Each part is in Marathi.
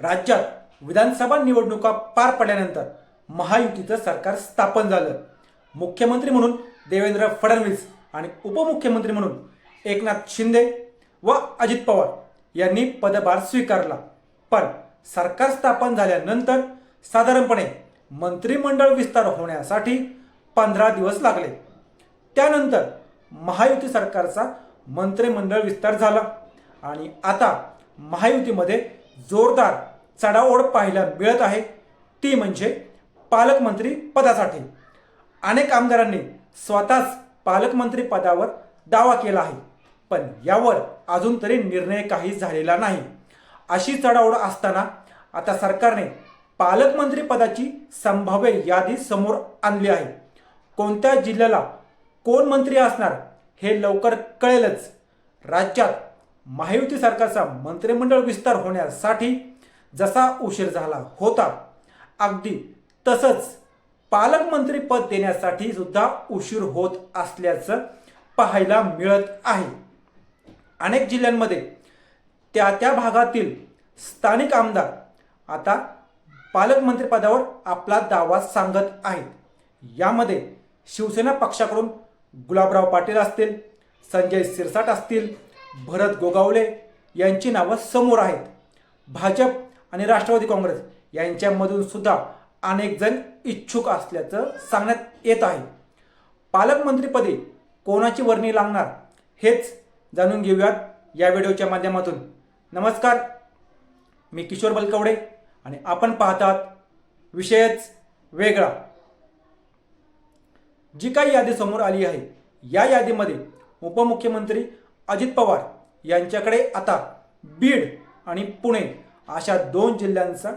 राज्यात विधानसभा निवडणुका पार पडल्यानंतर महायुतीचं सरकार स्थापन झालं. मुख्यमंत्री म्हणून देवेंद्र फडणवीस आणि उपमुख्यमंत्री म्हणून एकनाथ शिंदे व अजित पवार यांनी पदभार स्वीकारला. पण सरकार स्थापन झाल्यानंतर साधारणपणे मंत्रिमंडळ विस्तार होण्यासाठी पंधरा दिवस लागले. त्यानंतर महायुती सरकारचा मंत्रिमंडळ विस्तार झाला आणि आता महायुतीमध्ये जोरदार चढाओढ पाहायला मिळत आहे. ती म्हणजे पालकमंत्री पदासाठी. अनेक आमदारांनी स्वतःच पालकमंत्री पदावर दावा केला आहे. पण यावर अजून तरी निर्णय काही झालेला नाही. अशी चढाओढ असताना आता सरकारने पालकमंत्री पदाची संभाव्य यादी समोर आणली आहे. कोणत्या जिल्ह्याला कोण मंत्री असणार हे लवकर कळेलच. राज्यात महायुती सरकारचा मंत्रिमंडळ विस्तार होण्यासाठी जसा उशीर झाला होता अगदी तसंच पालकमंत्री पद देण्यासाठी सुद्धा उशीर होत असल्याचं पाहायला मिळत आहे. अनेक जिल्ह्यांमध्ये त्या त्या भागातील स्थानिक आमदार आता पालकमंत्रीपदावर आपला दावा सांगत आहेत. यामध्ये शिवसेना पक्षाकडून गुलाबराव पाटील असतील संजय सिरसाट असतील भरत गोगावले यांची नावं समोर आहेत. भाजप आणि राष्ट्रवादी काँग्रेस यांच्यामधून सुद्धा अनेक जण इच्छुक असल्याचं सांगण्यात येत आहे. पालकमंत्रीपदी कोणाची वर्णी लागणार हेच जाणून घेऊयात या व्हिडिओच्या माध्यमातून. नमस्कार मी किशोर बलकवडे आणि आपण पाहतात विषयच वेगळा. जी काही यादी समोर आली आहे या यादीमध्ये उपमुख्यमंत्री अजित पवार यांच्याकडे आता बीड आणि पुणे अशा दोन जिल्ह्यांचं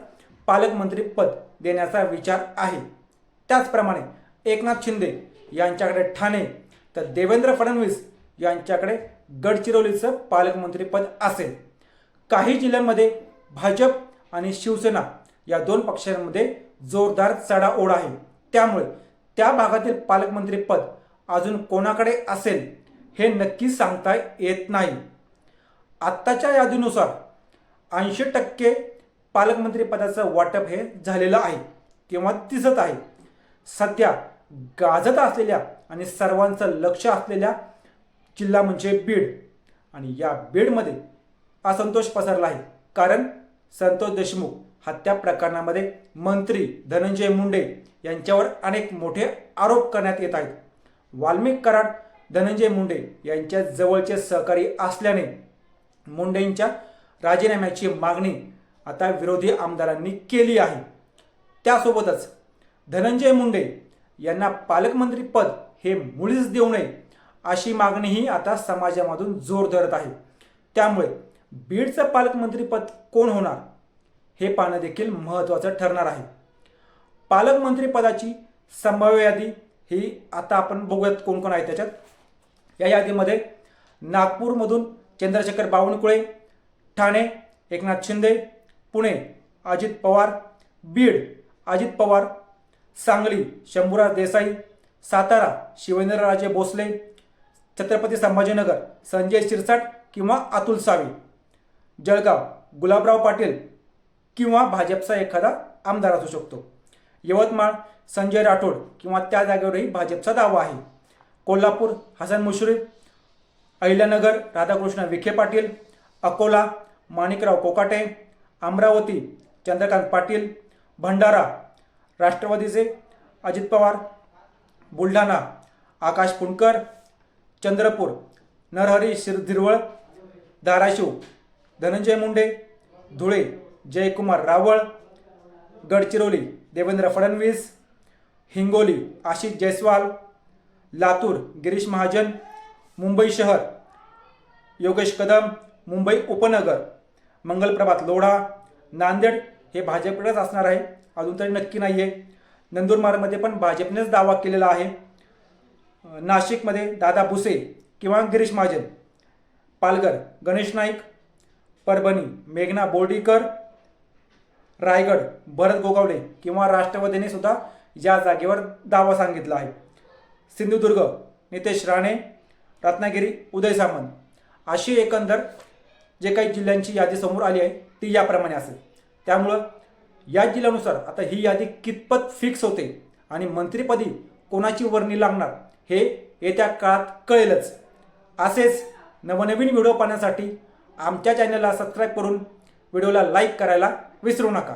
पालकमंत्री पद देण्याचा विचार आहे. त्याचप्रमाणे एकनाथ शिंदे यांच्याकडे ठाणे तर देवेंद्र फडणवीस यांच्याकडे गडचिरोलीचं पालकमंत्रीपद असेल. काही जिल्ह्यांमध्ये भाजप आणि शिवसेना या दोन पक्षांमध्ये जोरदार चढाओढ आहे. त्यामुळे त्या भागातील पालकमंत्रीपद अजून कोणाकडे असेल? हे नक्की सांगता येत नाही. आत्ताच्या यादीनुसार ऐंशी टक्के पालकमंत्रीपदाचं वाटप हे झालेलं आहे किंवा दिसत आहे. सध्या गाजत असलेल्या आणि सर्वांचं लक्ष असलेल्या जिल्हा म्हणजे बीड. आणि या बीडमध्ये असंतोष पसरला आहे. कारण संतोष देशमुख हत्या प्रकरणामध्ये मंत्री धनंजय मुंडे यांच्यावर अनेक मोठे आरोप करण्यात येत आहेत. वाल्मिक कराड धनंजय मुंडे यांच्या जवळचे सहकारी असल्याने मुंडेंच्या राजीनाम्याची मागणी आता विरोधी आमदारांनी केली आहे. त्यासोबतच धनंजय मुंडे यांना पालकमंत्री पद हे मुळीच देऊ नये अशी मागणीही आता समाजामधून जोर धरत आहे. त्यामुळे बीडचं पालकमंत्रीपद कोण होणार हे पाहणं देखील महत्त्वाचं ठरणार आहे. पालकमंत्रीपदाची संभाव्य यादी ही आता आपण बघूयात कोण कोण आहे त्याच्यात. या यादीमध्ये नागपूरमधून चंद्रशेखर बावनकुळे ठाणे एकनाथ शिंदे पुणे अजित पवार बीड अजित पवार सांगली शंभूराज देसाई सातारा शिवेंद्रराजे भोसले छत्रपती संभाजीनगर संजय शिरसाट किंवा अतुल सावे जळगाव गुलाबराव पाटील किंवा भाजपचा एखादा आमदार असू शकतो. यवतमाळ संजय राठोड किंवा त्या जागेवरही भाजपचा दावा आहे. कोल्हापूर हसन मुश्रीफ अहिल्यानगर राधाकृष्ण विखे पाटील अकोला माणिकराव कोकाटे अमरावती चंद्रकांत पाटील भंडारा राष्ट्रवादीचे अजित पवार बुलढाणा आकाश पुणकर चंद्रपूर नरहरी शिरधिरवळ धाराशिव धनंजय मुंडे धुळे जयकुमार रावळ गडचिरोली देवेंद्र फडणवीस हिंगोली आशिष जयस्वाल लातूर गिरीश महाजन मुंबई शहर योगेश कदम मुंबई उपनगर मंगलप्रभात लोढा नांदेड हे भाजपकडेच असणार आहे. अजून तरी नक्की नाही आहे नंदुरबारमध्ये पण भाजपनेच दावा केलेला आहे. नाशिकमध्ये दादा भुसे किंवा गिरीश महाजन पालघर गणेश नाईक परभणी मेघना बोर्डीकर रायगड भरत गोगावले किंवा राष्ट्रवादीने सुद्धा या जागेवर दावा सांगितला आहे. सिंधुदुर्ग नितेश राणे रत्नागिरी उदय सामंत. अशी एकंदर जे काही जिल्ह्यांची यादी समोर आली आहे ती याप्रमाणे असेल. त्यामुळं या जिल्ह्यानुसार आता ही यादी कितपत फिक्स होते आणि मंत्रिपदी कोणाची वर्णी लागणार हे येत्या काळात कळेलच. असेच नवनवीन व्हिडिओ पाहण्यासाठी आमच्या चॅनलला सबस्क्राईब करून व्हिडिओला लाईक करायला विसरू नका.